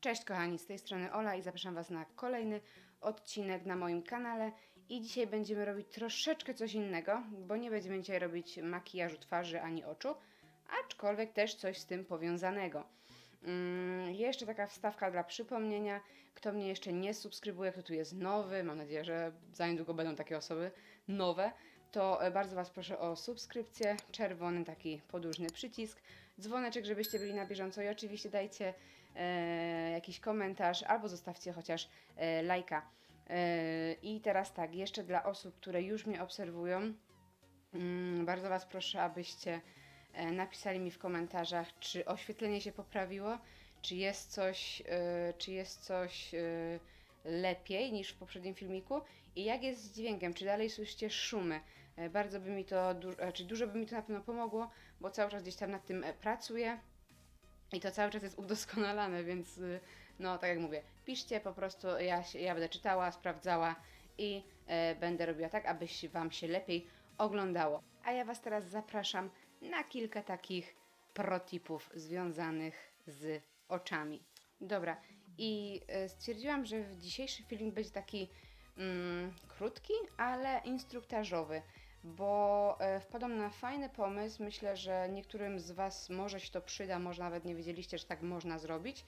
Cześć kochani, z tej strony Ola i zapraszam Was na kolejny odcinek na moim kanale i dzisiaj będziemy robić troszeczkę coś innego, bo nie będziemy dzisiaj robić makijażu twarzy ani oczu, aczkolwiek też coś z tym powiązanego. Mm, jeszcze taka wstawka dla przypomnienia, kto mnie jeszcze nie subskrybuje, kto tu jest nowy, mam nadzieję, że za niedługo będą takie osoby nowe, to e, bardzo Was proszę o subskrypcję, czerwony taki podłużny przycisk, dzwoneczek, żebyście byli na bieżąco i oczywiście dajcie jakiś komentarz albo zostawcie chociaż e, lajka. E, I teraz tak, jeszcze dla osób, które już mnie obserwują, mm, bardzo Was proszę, abyście e, napisali mi w komentarzach, czy oświetlenie się poprawiło, czy jest coś, e, czy jest coś e, lepiej niż w poprzednim filmiku i jak jest z dźwiękiem, czy dalej słyszycie szumy. E, Bardzo by mi to, du- znaczy dużo by mi to na pewno pomogło, bo cały czas gdzieś tam nad tym e, pracuję. I to cały czas jest udoskonalane, więc y, no tak jak mówię, piszcie po prostu, ja, się, ja będę czytała, sprawdzała i e, będę robiła tak, aby się Wam się lepiej oglądało. A ja Was teraz zapraszam na kilka takich protipów związanych z oczami. Dobra, i e, stwierdziłam, że dzisiejszy film będzie taki mm, krótki, ale instruktażowy, bo e, wpadłam na fajny pomysł. Myślę, że niektórym z Was może się to przyda, może nawet nie wiedzieliście, że tak można zrobić.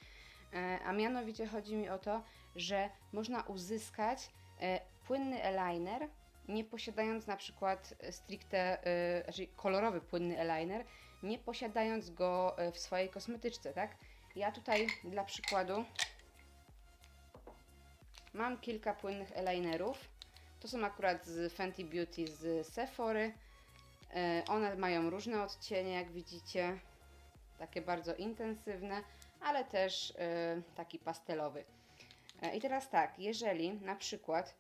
E, A mianowicie chodzi mi o to, że można uzyskać e, płynny eyeliner, nie posiadając na przykład stricte, znaczy kolorowy płynny eyeliner, nie posiadając go w swojej kosmetyczce, tak? Ja tutaj dla przykładu mam kilka płynnych eyelinerów. To są akurat z Fenty Beauty z Sephory. E, One mają różne odcienie, jak widzicie. Takie bardzo intensywne, ale też e, taki pastelowy. E, I teraz tak, jeżeli na przykład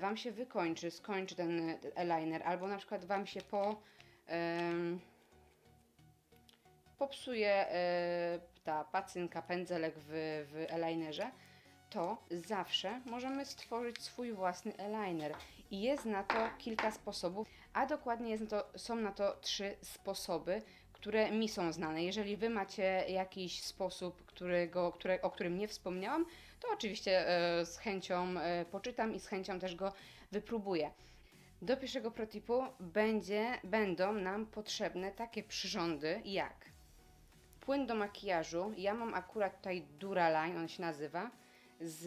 Wam się wykończy, skończy ten eyeliner, albo na przykład Wam się po popsuje ta pacynka, pędzelek w, w eyelinerze, to zawsze możemy stworzyć swój własny eyeliner. I jest na to kilka sposobów, a dokładnie na to, są na to trzy sposoby, które mi są znane. Jeżeli Wy macie jakiś sposób, którego, które, o którym nie wspomniałam, to oczywiście e, z chęcią e, poczytam i z chęcią też go wypróbuję. Do pierwszego protipu będzie, będą nam potrzebne takie przyrządy jak płyn do makijażu. Ja mam akurat tutaj Duraline, on się nazywa. Z,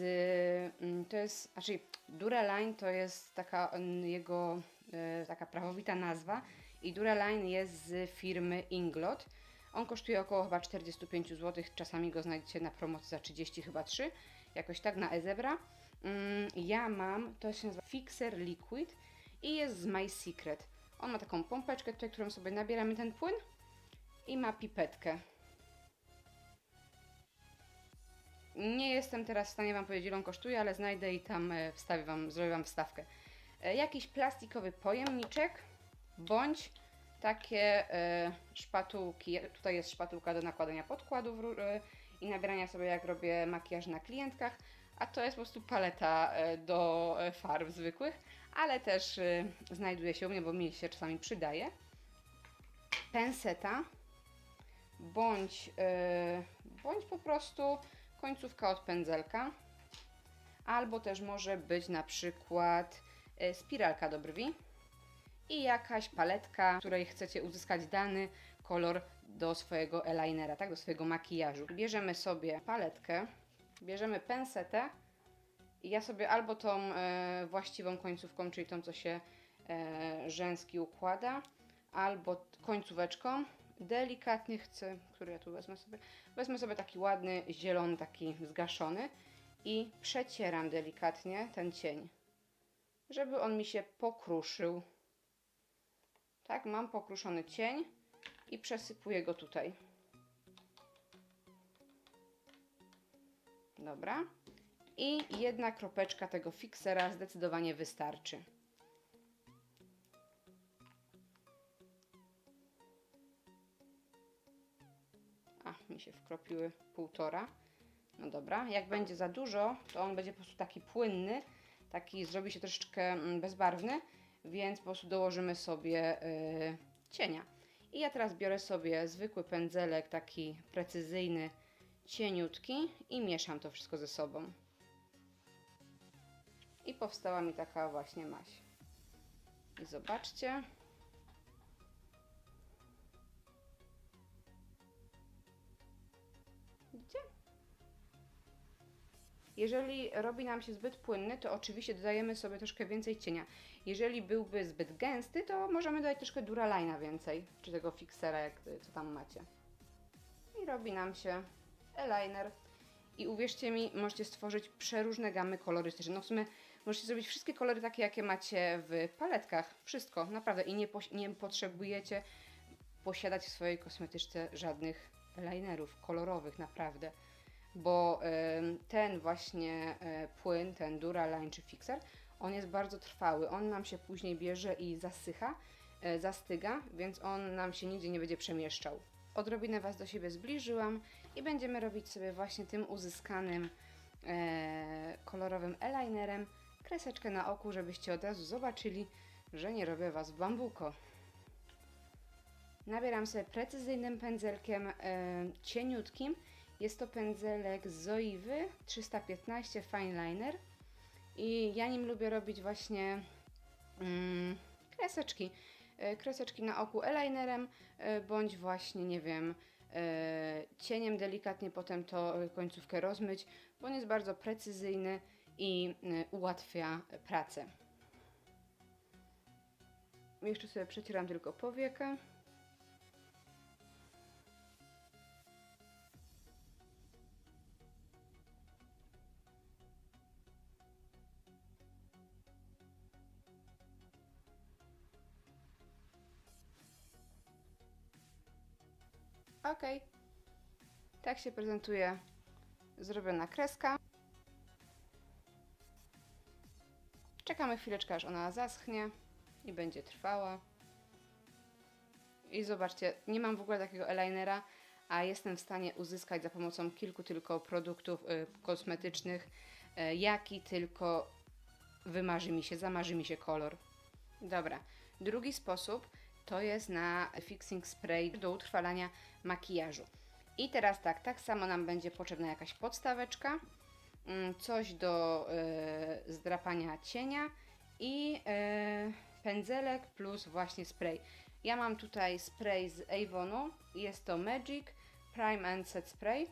mm, to jest, znaczy Duraline to jest taka mm, jego e, taka prawowita nazwa i Duraline jest z firmy Inglot. On kosztuje około chyba 45 zł, czasami go znajdziecie na promocji za 30 chyba 3, jakoś tak na Ezebra. Mm, Ja mam, to się nazywa Fixer Liquid i jest z My Secret. On ma taką pompeczkę tutaj, którą sobie nabieramy ten płyn i ma pipetkę. Nie jestem teraz w stanie Wam powiedzieć, ile on kosztuje, ale znajdę i tam e, wstawię wam, zrobię Wam wstawkę. E, Jakiś plastikowy pojemniczek, bądź takie e, szpatułki. Tutaj jest szpatułka do nakładania podkładów i nabierania sobie, jak robię makijaż na klientkach, a to jest po prostu paleta do farb zwykłych, ale też znajduje się u mnie, bo mi się czasami przydaje. Penseta, bądź, bądź po prostu końcówka od pędzelka, albo też może być na przykład e, spiralka do brwi i jakaś paletka, której chcecie uzyskać dany kolor do swojego eyelinera, tak, do swojego makijażu. Bierzemy sobie paletkę, bierzemy pensetę i ja sobie albo tą e, właściwą końcówką, czyli tą, co się e, rzęski układa, albo końcóweczką delikatnie chcę, który ja tu wezmę sobie, wezmę sobie taki ładny, zielony, taki zgaszony i przecieram delikatnie ten cień, żeby on mi się pokruszył. Tak, mam pokruszony cień i przesypuję go tutaj. Dobra. I jedna kropeczka tego fiksera zdecydowanie wystarczy. Wkropiły półtora. No dobra, jak będzie za dużo, to on będzie po prostu taki płynny, taki zrobi się troszeczkę mm, bezbarwny, więc po prostu dołożymy sobie y, cienia. I ja teraz biorę sobie zwykły pędzelek, taki precyzyjny, cieniutki i mieszam to wszystko ze sobą. I powstała mi taka właśnie maś. I zobaczcie. Jeżeli robi nam się zbyt płynny, to oczywiście dodajemy sobie troszkę więcej cienia. Jeżeli byłby zbyt gęsty, to możemy dodać troszkę Duralina więcej, czy tego fixera, jak co tam macie. I robi nam się eyeliner. I uwierzcie mi, możecie stworzyć przeróżne gamy kolorystyczne. No w sumie możecie zrobić wszystkie kolory takie, jakie macie w paletkach. Wszystko, naprawdę. I nie, nie potrzebujecie posiadać w swojej kosmetyczce żadnych eyelinerów kolorowych, naprawdę. Bo ten właśnie e, płyn, ten Duraline czy Fixer, on jest bardzo trwały. On nam się później bierze i zasycha, e, zastyga, więc on nam się nigdzie nie będzie przemieszczał. Odrobinę Was do siebie zbliżyłam i będziemy robić sobie właśnie tym uzyskanym e, kolorowym eyelinerem kreseczkę na oku, żebyście od razu zobaczyli, że nie robię Was w bambuko. Nabieram sobie precyzyjnym pędzelkiem cieniutkim. Jest to pędzelek Zoiwy 315 Fine Liner i ja nim lubię robić właśnie mm, kreseczki. E, kreseczki na oku eyelinerem, e, bądź właśnie, nie wiem, e, cieniem delikatnie potem to końcówkę rozmyć, bo on jest bardzo precyzyjny i ułatwia pracę. Jeszcze sobie przecieram tylko powiekę. Ok. Tak się prezentuje zrobiona kreska. Czekamy chwileczkę, aż ona zaschnie i będzie trwała. I zobaczcie, nie mam w ogóle takiego eyelinera, a jestem w stanie uzyskać za pomocą kilku tylko produktów y, kosmetycznych, y, jaki tylko wymarzy mi się, zamarzy mi się kolor. Dobra, drugi sposób to jest na fixing spray do utrwalania makijażu. I teraz tak, tak samo nam będzie potrzebna jakaś podstaweczka, mm, coś do y, zdrapania cienia i y, pędzelek plus właśnie spray. Ja mam tutaj spray z Avonu, jest to Magic Prime and Set Spray. Y,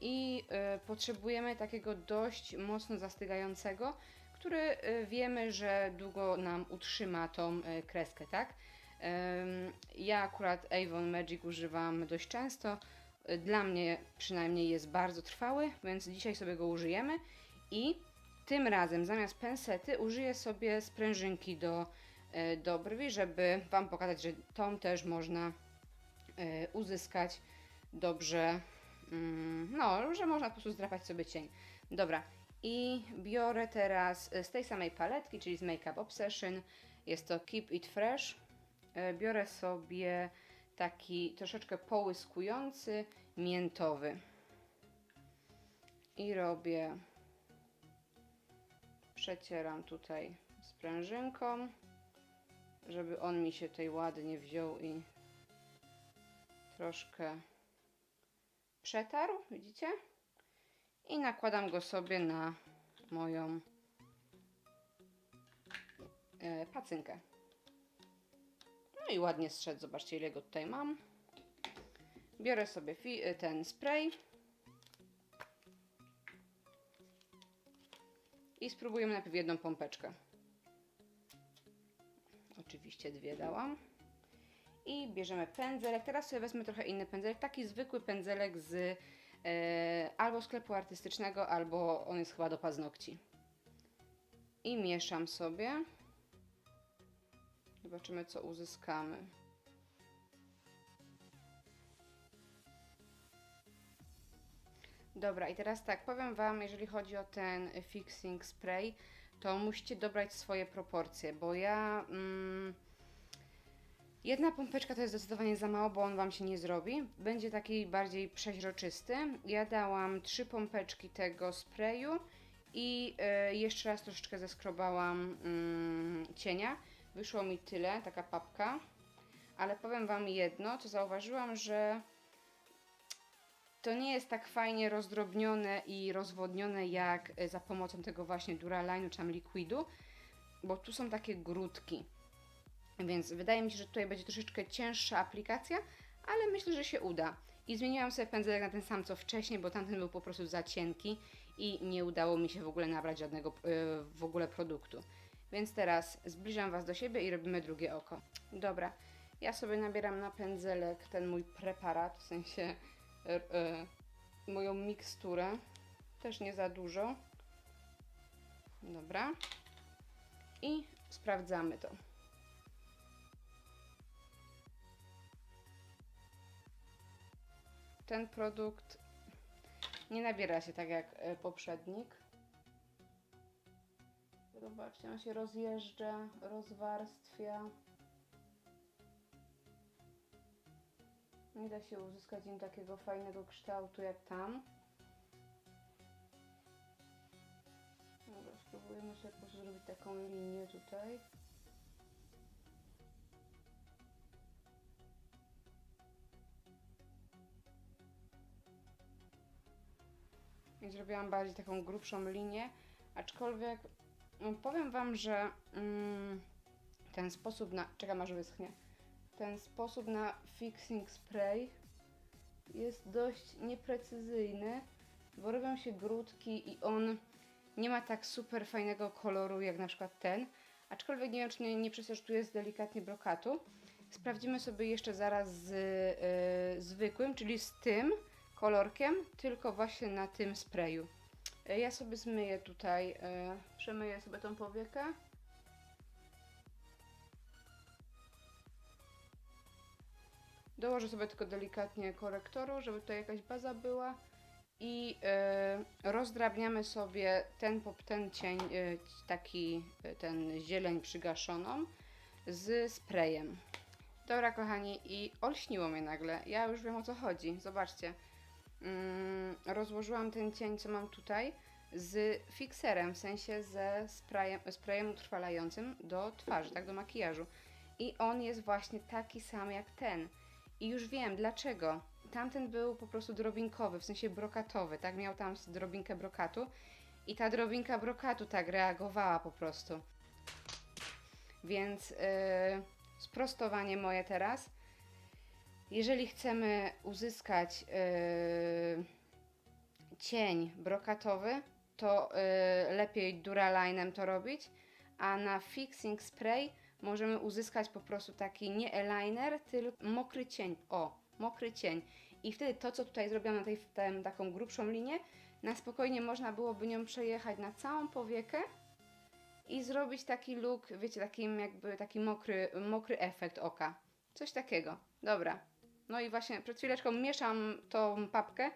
I potrzebujemy takiego dość mocno zastygającego, który wiemy, że długo nam utrzyma tą kreskę, tak? Ja akurat Avon Magic używam dość często. Dla mnie przynajmniej jest bardzo trwały, więc dzisiaj sobie go użyjemy. I tym razem zamiast pensety użyję sobie sprężynki do, y, do brwi, żeby Wam pokazać, że tą też można y, uzyskać dobrze. mm, No, że można po prostu zdrapać sobie cień. Dobra, i biorę teraz z tej samej paletki, czyli z Makeup Obsession. Jest to Keep It Fresh. E, biorę sobie taki troszeczkę połyskujący, miętowy. I robię, przecieram tutaj sprężynką, żeby on mi się tutaj ładnie wziął i troszkę przetarł, widzicie? I nakładam go sobie na moją e, pacynkę. No i ładnie strzedł, zobaczcie ile go tutaj mam. Biorę sobie fi- ten spray. I spróbujemy najpierw jedną pompeczkę. Oczywiście dwie dałam. I bierzemy pędzelek. Teraz sobie wezmę trochę inny pędzelek. Taki zwykły pędzelek z e, albo sklepu artystycznego, albo on jest chyba do paznokci. I mieszam sobie. Zobaczymy, co uzyskamy. Dobra, i teraz tak, powiem Wam, jeżeli chodzi o ten fixing spray, to musicie dobrać swoje proporcje, bo ja. Mm, jedna pompeczka to jest zdecydowanie za mało, bo on Wam się nie zrobi. Będzie taki bardziej przeźroczysty. Ja dałam trzy pompeczki tego sprayu i e, jeszcze raz troszeczkę zeskrobałam mm, cienia. Wyszło mi tyle, taka papka. Ale powiem Wam jedno, co zauważyłam, że to nie jest tak fajnie rozdrobnione i rozwodnione jak e, za pomocą tego właśnie Duraline'u czy tam Liquidu, bo tu są takie grudki. Więc wydaje mi się, że tutaj będzie troszeczkę cięższa aplikacja, ale myślę, że się uda. I zmieniłam sobie pędzelek na ten sam co wcześniej, bo tamten był po prostu za cienki i nie udało mi się w ogóle nabrać żadnego yy, w ogóle produktu. Więc teraz zbliżam Was do siebie i robimy drugie oko. Dobra, ja sobie nabieram na pędzelek ten mój preparat, w sensie yy, moją miksturę. Też nie za dużo. Dobra. I sprawdzamy to. ten produkt nie nabiera się tak jak e, poprzednik. Zobaczcie, on się rozjeżdża, rozwarstwia. Nie da się uzyskać im takiego fajnego kształtu jak tam. Dobra, spróbujemy sobie zrobić taką linię tutaj. i zrobiłam bardziej taką grubszą linię, aczkolwiek powiem Wam, że mm, ten sposób na... czekam aż wyschnie. Ten sposób na fixing spray jest dość nieprecyzyjny, bo robią się grudki i on nie ma tak super fajnego koloru jak na przykład ten, aczkolwiek nie wiem, czy nie, nie tu jest delikatnie brokatu. Sprawdzimy sobie jeszcze zaraz z y, zwykłym, czyli z tym, kolorkiem, tylko właśnie na tym sprayu. E, Ja sobie zmyję tutaj, e, przemyję sobie tą powiekę. Dołożę sobie tylko delikatnie korektoru, żeby tutaj jakaś baza była. I e, rozdrabniamy sobie ten, ten cień, taki ten zieleń przygaszoną z sprayem. Dobra kochani, i olśniło mnie nagle. Ja już wiem o co chodzi. Zobaczcie. Mm, rozłożyłam ten cień, co mam tutaj, z fixerem, w sensie ze sprayem, sprayem utrwalającym do twarzy, tak, do makijażu. I on jest właśnie taki sam jak ten. I już wiem dlaczego. Tamten był po prostu drobinkowy, w sensie brokatowy, tak? Miał tam drobinkę brokatu. I ta drobinka brokatu tak reagowała po prostu. Więc yy, sprostowanie moje teraz. Jeżeli chcemy uzyskać yy, cień brokatowy, to yy, lepiej Duralinem to robić, a na fixing spray możemy uzyskać po prostu taki nie eyeliner, tylko mokry cień. O, mokry cień. I wtedy to, co tutaj zrobiłam na tej, taką grubszą linię, na spokojnie można byłoby nią przejechać na całą powiekę i zrobić taki look, wiecie, takim jakby taki mokry, mokry efekt oka. Coś takiego. Dobra. No i właśnie przed chwileczką mieszam tą papkę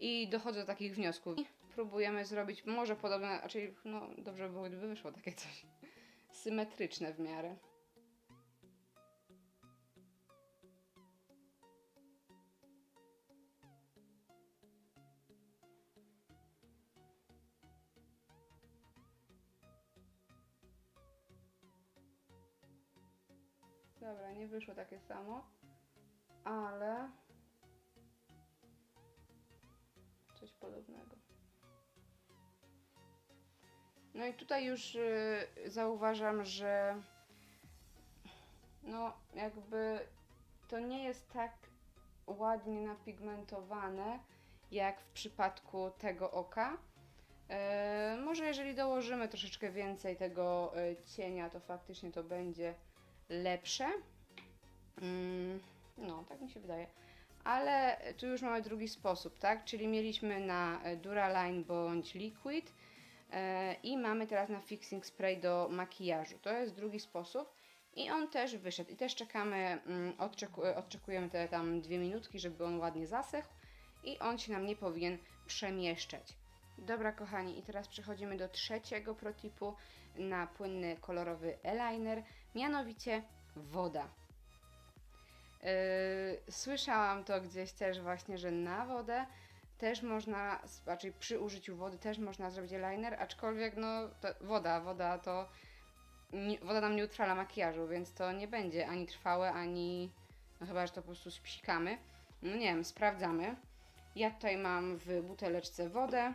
i dochodzę do takich wniosków. I próbujemy zrobić może podobne, raczej no dobrze by było, gdyby wyszło takie coś symetryczne w miarę. Dobra, nie wyszło takie samo, ale coś podobnego. No i tutaj już y, zauważam, że no jakby to nie jest tak ładnie napigmentowane jak w przypadku tego oka. E, może jeżeli dołożymy troszeczkę więcej tego e, cienia, to faktycznie to będzie lepsze. Mm, no, tak mi się wydaje. Ale tu już mamy drugi sposób, tak? Czyli mieliśmy na Duraline bądź Liquid e, i mamy teraz na Fixing Spray do makijażu. To jest drugi sposób i on też wyszedł. I też czekamy, mm, odczeku, odczekujemy te tam dwie minutki, żeby on ładnie zasechł i on się nam nie powinien przemieszczać. Dobra kochani, i teraz przechodzimy do trzeciego protipu na płynny kolorowy eyeliner, mianowicie woda. Yy, słyszałam to gdzieś też właśnie, że na wodę też można, raczej przy użyciu wody też można zrobić eyeliner, aczkolwiek no woda, woda to woda nam nie utrwala makijażu, więc to nie będzie ani trwałe, ani no chyba, że to po prostu spsikamy. No nie wiem, sprawdzamy. Ja tutaj mam w buteleczce wodę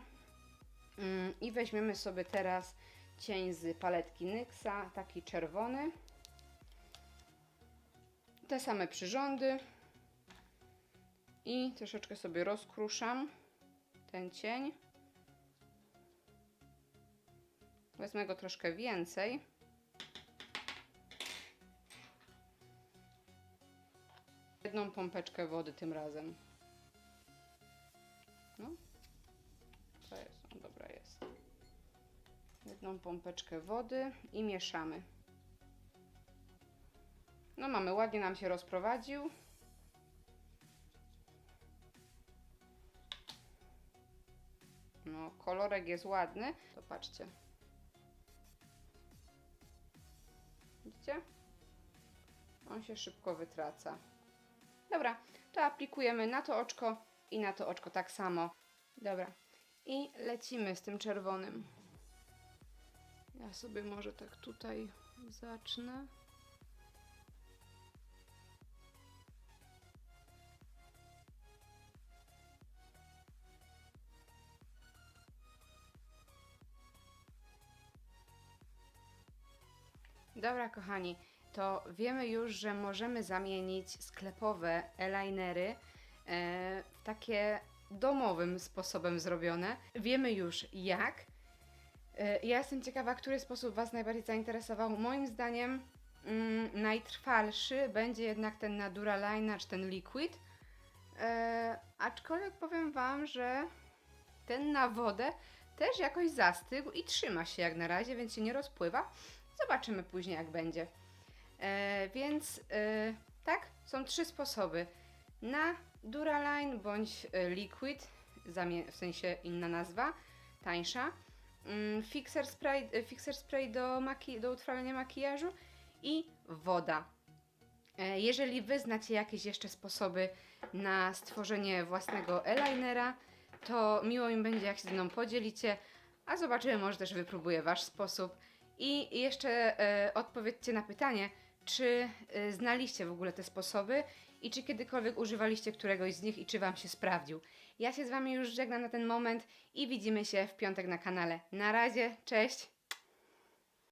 Mm, i weźmiemy sobie teraz cień z paletki NYXa, taki czerwony. Te same przyrządy i troszeczkę sobie rozkruszam ten cień. Wezmę go troszkę więcej. Jedną pompeczkę wody tym razem. No. Co jest? No dobra jest. Jedną pompeczkę wody i mieszamy. No mamy, ładnie nam się rozprowadził. No, kolorek jest ładny. To patrzcie. Widzicie? On się szybko wytraca. Dobra, to aplikujemy na to oczko i na to oczko tak samo. Dobra. I lecimy z tym czerwonym. Ja sobie może tak tutaj zacznę. Dobra, kochani, to wiemy już, że możemy zamienić sklepowe eyelinery e, w takie domowym sposobem zrobione. Wiemy już jak. E, ja jestem ciekawa, który sposób Was najbardziej zainteresował. Moim zdaniem mm, najtrwalszy będzie jednak ten na Duraline, czy ten Liquid. E, aczkolwiek powiem Wam, że ten na wodę też jakoś zastygł i trzyma się jak na razie, więc się nie rozpływa. Zobaczymy później, jak będzie. E, więc e, tak, są trzy sposoby. Na Duraline bądź e, Liquid, w sensie inna nazwa, tańsza. Mm, fixer spray, e, fixer spray do, maki- do makijażu i woda. E, Jeżeli wy znacie jakieś jeszcze sposoby na stworzenie własnego eyelinera, to miło mi będzie, jak się ze mną podzielicie, a zobaczymy, może też wypróbuję wasz sposób. I jeszcze e, odpowiedzcie na pytanie, czy e, znaliście w ogóle te sposoby i czy kiedykolwiek używaliście któregoś z nich i czy wam się sprawdził. Ja się z wami już żegnam na ten moment i widzimy się w piątek na kanale. Na razie, cześć!